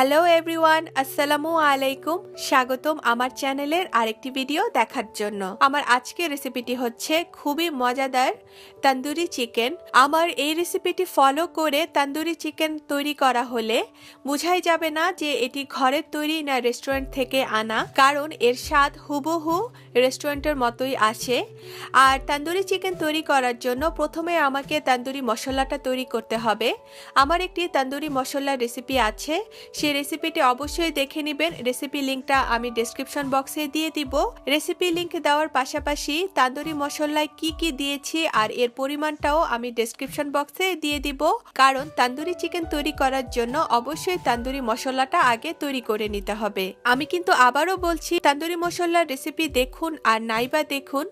Hello everyone আসসালামু আলাইকুম স্বাগতম আমার চ্যানেলের আরেকটি ভিডিও দেখার জন্য। আমার আজকের রেসিপিটি হচ্ছে খুবই মজাদার তন্দুরি চিকেন আমার এই রেসিপিটি ফলো করে তন্দুরি চিকেন তৈরি করা হলে বোঝাই যাবে না যে এটি ঘরের তৈরি না রেস্টুরেন্ট থেকে আনা। কারণ এর স্বাদ হুবহু রেস্টুরেন্টের মতোই আসে। আর তন্দুরি চিকেন তৈরি করার জন্য প্রথমে আমাকে তান্দুরি মশলাটা তৈরি করতে হবে। আমার একটি তন্দুরি মশলার রেসিপি আছে সেই রেসিপিটি অবশ্যই দেখে নেবেন। রেসিপি লিঙ্কটা আমি ডিসক্রিপশন বক্সে দিয়ে দিব। রেসিপি লিঙ্ক দেওয়ার পাশাপাশি তান্দুরি মশলায় কি কি দিয়েছি আর এর পরিমাণটাও আমি ডিসক্রিপশন বক্সে দিয়ে দিব। কারণ তান্দুরি চিকেন তৈরি করার জন্য অবশ্যই তান্দুরি মশলাটা আগে তৈরি করে নিতে হবে। আমি কিন্তু আবারও বলছি, তান্দুরি মশলার রেসিপি দেখুন আর নাইবা দেখুন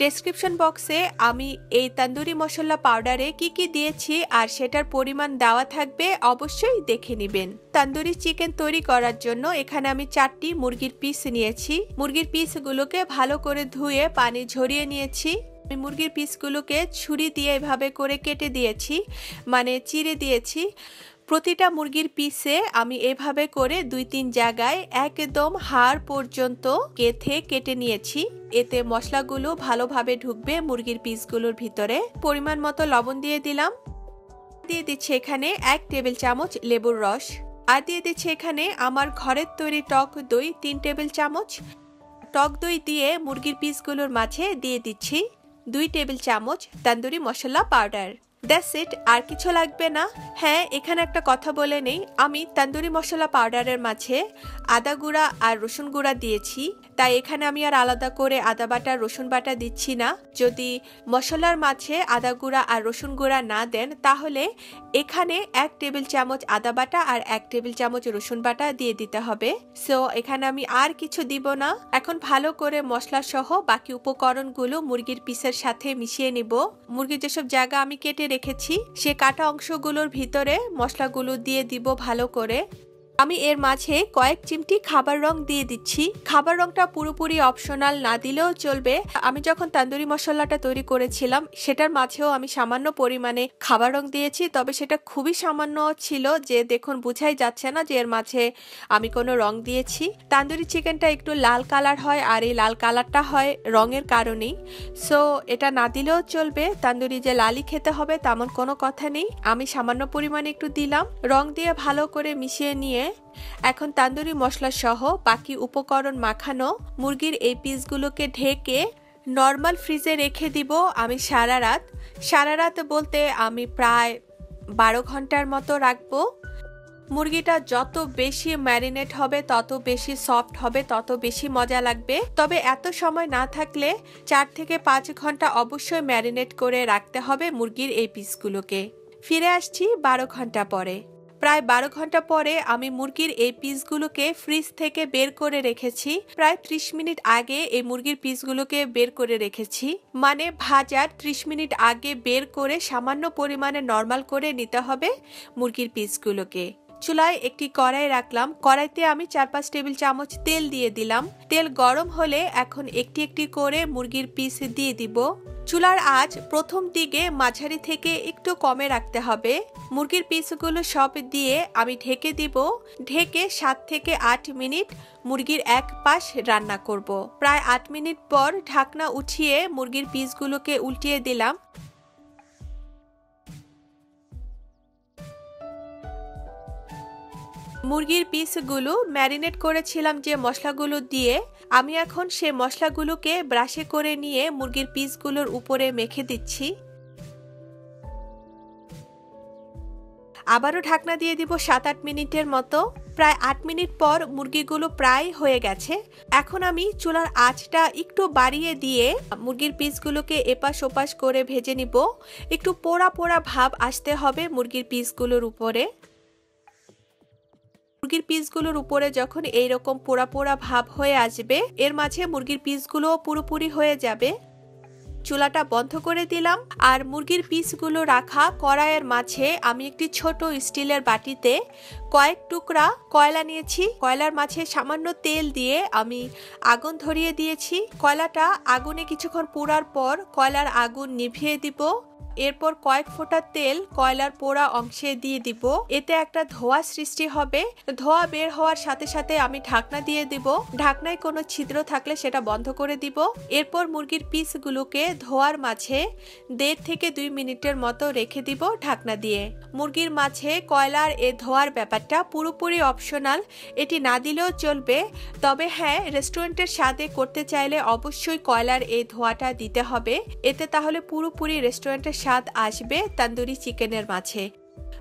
ডেসক্রিপশন বক্সে আমি এই তান্দুরি মশলা পাউডারে কি কি দিয়েছি আর সেটার পরিমাণ দেওয়া থাকবে অবশ্যই দেখে নেবেন। তান্দুরি চিকেন তৈরি করার জন্য এখানে আমি চারটি মুরগির পিস নিয়েছি। মুরগির পিসগুলোকে ভালো করে ধুয়ে পানি ঝরিয়ে নিয়েছি। আমি মুরগির পিসগুলোকে ছুরি দিয়ে এভাবে করে কেটে দিয়েছি মানে চিড়ে দিয়েছি। প্রতিটা মুরগির পিসে আমি এভাবে করে দুই তিন জায়গায় একদম হাড় পর্যন্ত কেথে কেটে নিয়েছি। এতে মশলাগুলো ভালোভাবে ঢুকবে মুরগির পিসগুলোর ভিতরে। পরিমাণ মতো লবণ দিয়ে দিলাম। দিয়ে দিচ্ছি এখানে এক টেবিল চামচ লেবুর রস। আর দিয়ে দিচ্ছি এখানে আমার ঘরের তৈরি টক দই, তিন টেবিল চামচ। টক দই দিয়ে মুরগির পিসগুলোর মাঝে দিয়ে দিচ্ছি দুই টেবিল চামচ tandoori masala powder. That's it আর কিছু লাগবে না? হ্যাঁ এখানে একটা কথা বলে নেই। আমি তান্দুরি মশলা পাউডারের মাঝে আদা গুঁড়া আর রসুন গুঁড়া দিয়েছি। তাই এখানে আমি আর আলাদা করে আদা বাটা, রসুন বাটা দিচ্ছি না। যদি মশলার মাঝে আদা গুঁড়া আর রসুন গুঁড়া না দেন, তাহলে এখানে এক টেবিল চামচ আদা বাটা আর এক টেবিল চামচ রসুন বাটা দিয়ে দিতে হবে। সো এখানে আমি আর কিছু দিব না। এখন ভালো করে মশলা সহ বাকি উপকরণগুলো মুরগির পিসের সাথে মিশিয়ে নিব। মুরগির যেসব জায়গা আমি কেটে রেখেছি সে কাটা অংশগুলোর ভিতরে মশলাগুলো দিয়ে দিব ভালো করে। আমি এর মাঝে কয়েক চিমটি খাবার রং দিয়ে দিচ্ছি। খাবার রংটা পুরোপুরি অপশনাল না দিলেও চলবে। আমি যখন তান্দুরি মশলাটা তৈরি করেছিলাম, সেটার মাঝেও আমি সামান্য পরিমাণে খাবার রং দিয়েছি। তবে সেটা খুবই সামান্য ছিল যে দেখুন, বুঝাই যাচ্ছে না যে এর মাঝে আমি কোনো রং দিয়েছি। তান্দুরি চিকেনটা একটু লাল কালার হয় আর এই লাল কালারটা হয় রঙের কারণেই। সো এটা না দিলেও চলবে। তান্দুরি যে লালি খেতে হবে, তেমন কোনো কথা নেই। আমি সামান্য পরিমাণে একটু দিলাম। রং দিয়ে ভালো করে মিশিয়ে নিয়ে এখন তান্দুরি মশলা সহ বাকি উপকরণ মাখানো মুরগির এই পিসগুলোকে ঢেকে নর্মাল ফ্রিজে রেখে দিব আমি সারা রাত। সারা রাত বলতে আমি প্রায় বারো ঘণ্টার মতো রাখব। মুরগিটা যত বেশি ম্যারিনেট হবে, তত বেশি সফট হবে, তত বেশি মজা লাগবে। তবে এত সময় না থাকলে চার থেকে পাঁচ ঘণ্টা অবশ্যই ম্যারিনেট করে রাখতে হবে মুরগির এই পিসগুলোকে। ফিরে আসছি বারো ঘণ্টা পরে। প্রায় বারো ঘণ্টা পরে আমি মুরগির এই পিসগুলোকে ফ্রিজ থেকে বের করে রেখেছি। প্রায় ত্রিশ মিনিট আগে এই মুরগির পিসগুলোকে বের করে রেখেছি। মানে ভাজার ত্রিশ মিনিট আগে বের করে সামান্য পরিমাণে নর্মাল করে নিতে হবে মুরগির পিসগুলোকে। চুলায় একটি কড়াই রাখলাম। কড়াইতে আমি চার পাঁচ টেবিল চামচ তেল দিয়ে দিলাম। তেল গরম হলে এখন একটি একটি করে মুরগির পিস দিয়ে দিব। চুলার আজ প্রথম দিকে মাঝারি থেকে একটু কমে রাখতে হবে। মুরগির পিসগুলো সব দিয়ে আমি ঢেকে দিব। ঢেকে সাত থেকে আট মিনিট মুরগির এক পাশ রান্না করব। প্রায় আট মিনিট পর ঢাকনা উঠিয়ে মুরগির পিসগুলোকে উল্টিয়ে দিলাম। মুরগির পিসগুলো ম্যারিনেট করেছিলাম যে মশলাগুলো দিয়ে, আমি এখন সে মশলাগুলোকে ব্রাশে করে নিয়ে মুরগির পিসগুলোর উপরে মেখে দিচ্ছি। আবারও ঢাকনা দিয়ে দিব সাত আট মিনিটের মতো। প্রায় আট মিনিট পর মুরগিগুলো প্রায় হয়ে গেছে। এখন আমি চুলার আঁচটা একটু বাড়িয়ে দিয়ে মুরগির পিসগুলোকে এপাশ ওপাশ করে ভেজে নিব। একটু পোড়া পোড়া ভাব আসতে হবে মুরগির পিসগুলোর উপরে। মুরগির পিসগুলোর উপরে যখন এইরকম পোড়া পোড়া ভাব হয়ে আসবে, এর মাঝে মুরগির পিসগুলো পুরোপুরি হয়ে যাবে। চুলাটা বন্ধ করে দিলাম আর মুরগির পিসগুলো রাখা কড়াইয়ের মাঝে আমি একটি ছোট স্টিলের বাটিতে কয়েক টুকরা কয়লা নিয়েছি। কয়লার মাঝে সামান্য তেল দিয়ে আমি আগুন ধরিয়ে দিয়েছি। কয়লাটা আগুনে কিছুক্ষণ পোড়ার পর কয়লার আগুন নিভিয়ে দিব। এরপর কয়েক ফোঁটা তেল কয়লার পোড়া অংশে দিয়ে দিব। এতে একটা ধোয়া সৃষ্টি হবে। ধোয়া বের হওয়ার সাথে সাথে আমি ঢাকনা দিয়ে দিব। ঢাকনায় কোনো ছিদ্র থাকলে সেটা বন্ধ করে দিব। এরপর মুরগির পিসগুলোকে ধোয়ার মাঝে দেড় থেকে দুই মিনিটের মতো রেখে দিব ঢাকনা দিয়ে। মুরগির মাঝে কয়লার এ ধোয়ার ব্যাপারটা পুরোপুরি অপশনাল এটি না দিলেও চলবে। তবে হ্যাঁ রেস্টুরেন্টের স্বাদে করতে চাইলে অবশ্যই কয়লার এই ধোয়াটা দিতে হবে। এতে তাহলে পুরোপুরি রেস্টুরেন্টের স্বাদ আসবে তান্দুরি চিকেনের মাঝে।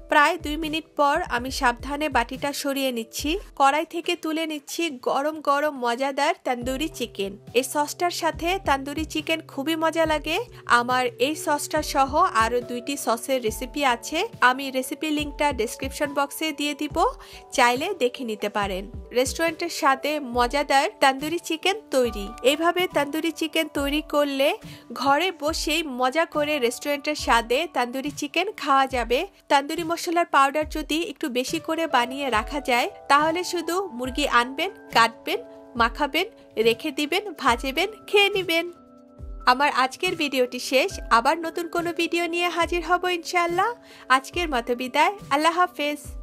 প্রায় দুই মিনিট পর আমি সাবধানে বাটিটা সরিয়ে নিচ্ছি। কড়াই থেকে তুলে নিচ্ছি গরম গরম মজাদার তান্দুরি চিকেন। এই সসটার সাথে তান্দুরি চিকেন খুবই মজা লাগে। আমার এই সসটা সহ আরও দুইটি সসের রেসিপি আছে। আমি রেসিপি লিঙ্কটা ডিসক্রিপশন বক্সে দিয়ে দিব। চাইলে দেখে নিতে পারেন। রেস্টুরেন্টের সাথে মজাদার তান্দুরি চিকেন তৈরি। এইভাবে তান্দুরি চিকেন তৈরি করলে ঘরে বসেই মজা করে রেস্টুরেন্টের স্বাদে তান্দুরি চিকেন খাওয়া যাবে। তান্দুরি মশলার পাউডার যদি একটু বেশি করে বানিয়ে রাখা যায়, তাহলে শুধু মুরগি আনবেন, কাটবেন, মাখাবেন, রেখে দিবেন, ভাজবেন, খেয়ে নেবেন। আমার আজকের ভিডিওটি শেষ। আবার নতুন কোনো ভিডিও নিয়ে হাজির হব ইনশাল্লাহ আজকের মতো বিদায়। আল্লাহ হাফেজ।